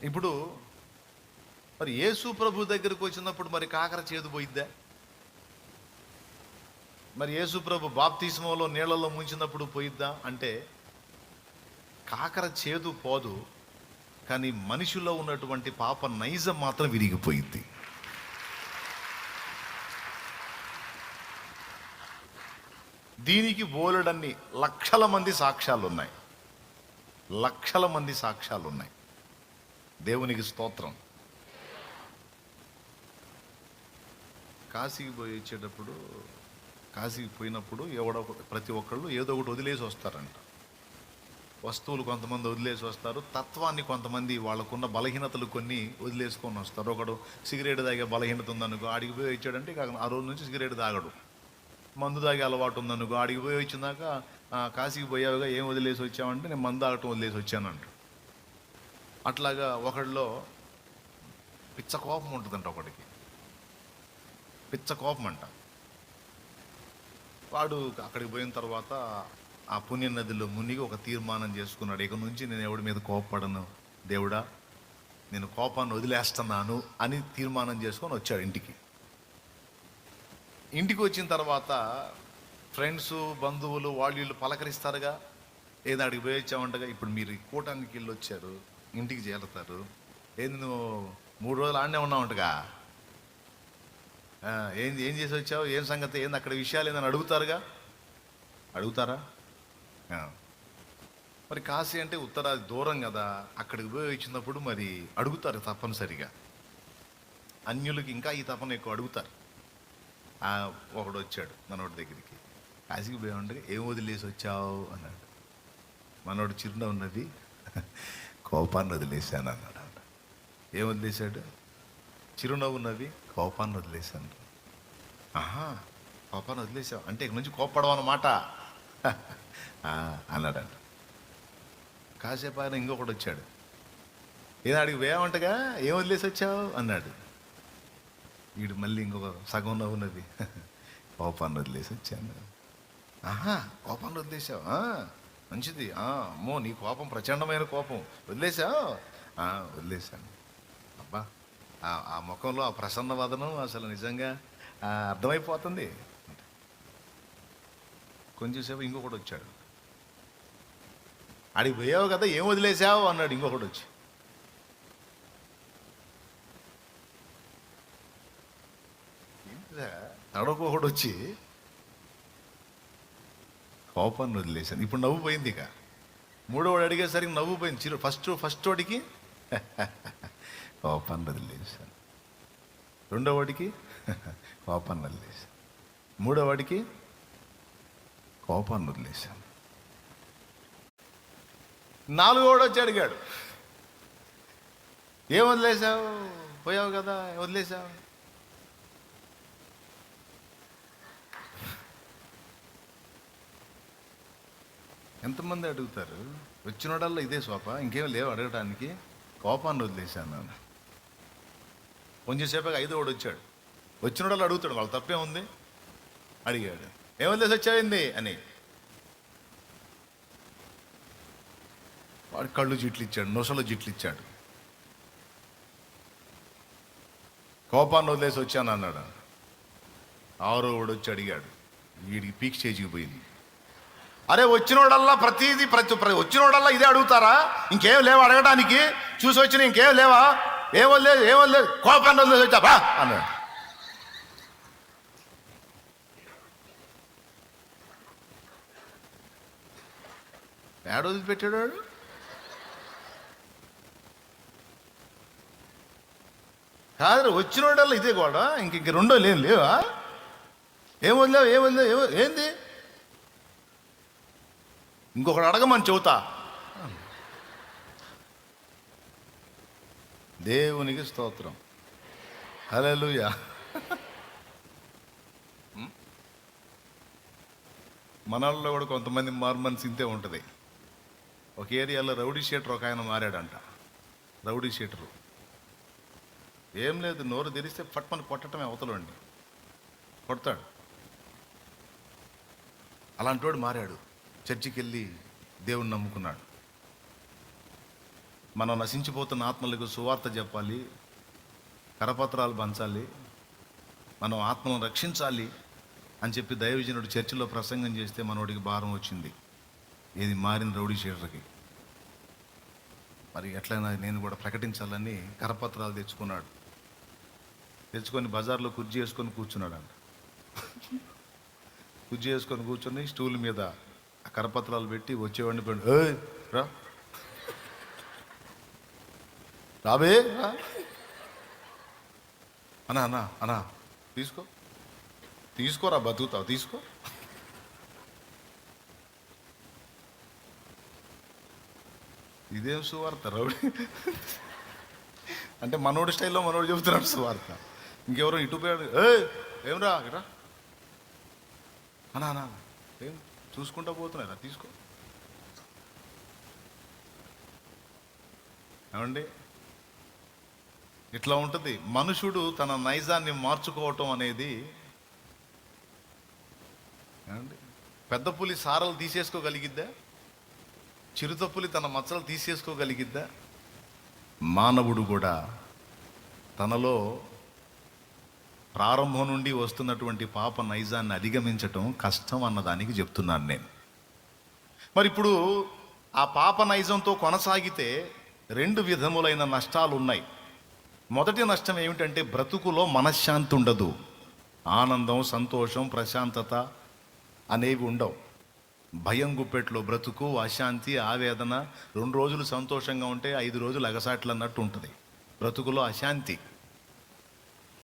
ఇప్పుడు మరి యేసు ప్రభు దగ్గరికి వచ్చినప్పుడు మరి కాకర చేదు పోయిద్దా? మరి యేసు ప్రభు బాప్తిస్మంలో నీళ్ళలో ముంచినప్పుడు పోయిద్దా? అంటే కాకర చేదు పోదు కానీ మనిషిలో ఉన్నటువంటి పాప నైజం మాత్రం విరిగిపోయింది దీనికి బోలెడన్ని లక్షల మంది సాక్ష్యాలు ఉన్నాయి లక్షల మంది సాక్ష్యాలు ఉన్నాయి దేవునికి స్తోత్రం. కాశీకి పోయి వచ్చేటప్పుడు కాశీకి పోయినప్పుడు ఎవడో ఒక- ప్రతి ఒక్కళ్ళు ఏదో ఒకటి వదిలేసి వస్తారంట. వస్తువులు కొంతమంది వదిలేసి వస్తారు తత్వాన్ని కొంతమంది వాళ్ళకున్న బలహీనతలు కొన్ని వదిలేసుకొని వస్తారు. ఒకడు సిగరెట్ తాగే బలహీనత ఉందనుకో ఆడికి పోయి వచ్చాడంటే ఇక ఆ రోజు నుంచి సిగరెట్ తాగడు. మందు తాగే అలవాటు ఉందనుకో ఆడికి పోయి వచ్చినాక కాశీకి పోయావుగా ఏం వదిలేసి వచ్చావంటే నేను మందు తాగటం వదిలేసి వచ్చానంట. అట్లాగా ఒకడిలో పిచ్చ కోపం ఉంటుందంట ఒకడికి. పిచ్చ కోపం అంట. వాడు అక్కడికి పోయిన తర్వాత ఆ పుణ్య నదిలో మునిగి ఒక తీర్మానం చేసుకున్నాడు. ఇక నుంచి నేను ఎవడి మీద కోపపడను? దేవుడా నేను కోపాన్ని వదిలేస్తున్నాను అని తీర్మానం చేసుకొని వచ్చాడు ఇంటికి. ఇంటికి వచ్చిన తర్వాత ఫ్రెండ్స్ బంధువులు వాళ్ళు వీళ్ళు పలకరిస్తారుగా. ఏదో అడిగి పోయి వచ్చామంటగా ఇప్పుడు మీరు కూటానికి వెళ్ళి వచ్చారు. ఇంటికి చేరుతారు. ఏంది నువ్వు మూడు రోజులు ఆడనే ఉన్నావంటగా ఆ, ఏం ఏం చేసి వచ్చావు? ఏం సంగతి? ఏంది అక్కడ విషయాలు ఏందని అడుగుతారుగా? అడుగుతారా? మరి కాశీ అంటే ఉత్తరాది దూరం కదా అక్కడికి పోయి వచ్చినప్పుడు మరి అడుగుతారు తప్పనిసరిగా. అన్యులకి ఇంకా ఈ తపన ఎక్కువ అడుగుతారు. ఒకడు వచ్చాడు మనోడి దగ్గరికి. కాశీకి పోయి ఉండగా ఏం వదిలేసి వచ్చావు? అన్నాడు. మనోడు చిరునవ్వు ఉన్నది కోపాన్ని వదిలేశాను అన్నాడు ఏం వదిలేశాడు? చిరునవ్వు నవ్వి కోపాన్ని వదిలేశాను. ఆహా కోపాన్ని వదిలేసావు అంటే ఇక నుంచి కోప్పడవు అన్నమాట. అన్నాడంట కాసేపు ఆయన ఇంకొకటి వచ్చాడు. ఏనాడికి వేయమంటగా ఏం వదిలేసి వచ్చావు? అన్నాడు. వీడు మళ్ళీ ఇంకొక సగం నవ్వు నవ్వి. కోపాన్ని వదిలేసి వచ్చాను. ఆహా కోపాన్ని వదిలేసావు మంచిది. అమ్మో నీ కోపం ప్రచండమైన కోపం. వదిలేసావు వదిలేశాను. అబ్బా ఆ ముఖంలో ఆ ప్రసన్న వదనం అసలు నిజంగా అర్థమైపోతుంది. కొంచెం సేపు ఇంకొకటి వచ్చాడు. అడిగి పోయావు కదా ఏం వదిలేసావు అన్నాడు ఇంకొకటి వచ్చి. తడకొకడు వచ్చి కోపాన్ని వదిలేశాను. ఇప్పుడు నవ్వు పోయింది ఇక. మూడోవాడు అడిగేసరికి నవ్వు పోయింది. చిరు ఫస్ట్ ఫస్ట్ వాడికి కోపాన్ని వదిలేశాను. రెండో వాడికి కోపాన్ని వదిలేశాను. మూడో వాడికి కోపాన్ని వదిలేశాను. నాలుగోడు వచ్చి అడిగాడు. ఏం వదిలేసావు పోయావు కదా? వదిలేసావు ఎంతమంది అడుగుతారు? వచ్చినోడల్లా ఇదే సోప ఇంకేం లేవు అడగడానికి కోపాన్ని వదిలేశాను నేను. కొంచెంసేపు ఐదో వాడు వచ్చాడు. వచ్చినోడల్లా అడుగుతాడు వాళ్ళు తప్పే ఉంది? అడిగాడు. ఏం వదిలేసి వచ్చావింది? అని. వాడు కళ్ళు జిట్లు ఇచ్చాడు నొసలు జిట్లు ఇచ్చాడు కోపాన్ని వదిలేసి వచ్చాను అన్నాడు. ఆరో వాడు వచ్చి అడిగాడు. వీడికి పీక్ స్టేజ్కి పోయింది. అరే వచ్చినోడల్లా ప్రతిదీ ప్రతి వచ్చినోడల్లా ఇదే అడుగుతారా? ఇంకేం లేవా అడగడానికి. చూసి వచ్చిన ఇంకేం లేవా? ఏమో లేదు ఏమో లేదు. కోపాన్ని వదిలేసి వచ్చా బా అన్నాడు. ఏడ వదిలిపెట్టాడు వాడు? కాదు వచ్చినోడల్లా ఇదే కూడా ఇంక ఇంక రెండో లేం లేవా? ఏం వదిలేవు ఏం వదిలేవు ఏం వదిలేవు? ఏంది? ఇంకొకటి అడగమని చెబుతా. దేవునికి స్తోత్రం. హల్లెలూయా. మనల్లో కూడా కొంతమంది మార్మన్స్ ఇంతే ఉంటుంది. ఒక ఏరియాలో రౌడీ షీటర్ ఒక ఆయన మారాడంట. Rowdy sheeter. ఏం లేదు నోరు తెరిస్తే పట్టుమని కొట్టడమే అవతలండి కొడతాడు. అలాంటి వాడు మారాడు. చర్చికి వెళ్ళి దేవుణ్ణి నమ్ముకున్నాడు. మనం నశించిపోతున్న ఆత్మలకు సువార్త చెప్పాలి కరపత్రాలు పంచాలి మనం ఆత్మను రక్షించాలి అని చెప్పి దైవజనుడు చర్చిలో ప్రసంగం చేస్తే మనోడికి భారం వచ్చింది. ఏది మారిన రౌడీ షీటర్కి. మరి ఎట్లయినా నేను కూడా ప్రకటించాలని కరపత్రాలు తెచ్చుకున్నాడు. తెచ్చుకొని బజార్లో కుర్జీ వేసుకొని కూర్చున్నాడు అంట కుర్జీ వేసుకొని కూర్చొని స్టూల్ మీద ఆ కరపత్రాలు పెట్టి వచ్చేవాడిని పోయి రా. రాబే రా. అన్నా అన్నా అన్నా తీసుకో. తీసుకోరా బతుకుతావు తీసుకో. ఇదేం సువార్త రౌడీ అంటే మనోడి స్టైల్లో మనోడు చెబుతున్నాడు సువార్త. ఇంకెవరో ఇటు పోయాడు. ఏ ఏం రా అనా అనా ఏం? చూసుకుంటా పోతున్నారా? తీసుకో. ఏమండి? ఇట్లా ఉంటుంది. మనుషుడు తన నైజాన్ని మార్చుకోవటం అనేది ఏమండి? పెద్ద పులి సారలు తీసేసుకోగలిగిద్దా? చిరుత పులి తన మచ్చలు తీసేసుకోగలిగిద్దా? మానవుడు కూడా తనలో ప్రారంభం నుండి వస్తున్నటువంటి పాప నైజాన్ని అధిగమించటం కష్టం అన్నదానికి చెప్తున్నాను నేను. మరి ఇప్పుడు ఆ పాప నైజంతో కొనసాగితే రెండు విధములైన నష్టాలు ఉన్నాయి మొదటి నష్టం ఏమిటంటే బ్రతుకులో మనశ్శాంతి ఉండదు. ఆనందం సంతోషం ప్రశాంతత అనేవి ఉండవు. భయం గుప్పెట్లో బ్రతుకు అశాంతి ఆవేదన రెండు రోజులు సంతోషంగా ఉంటే ఐదు రోజులు అగసాట్లు అన్నట్టు ఉంటుంది. బ్రతుకులో అశాంతి.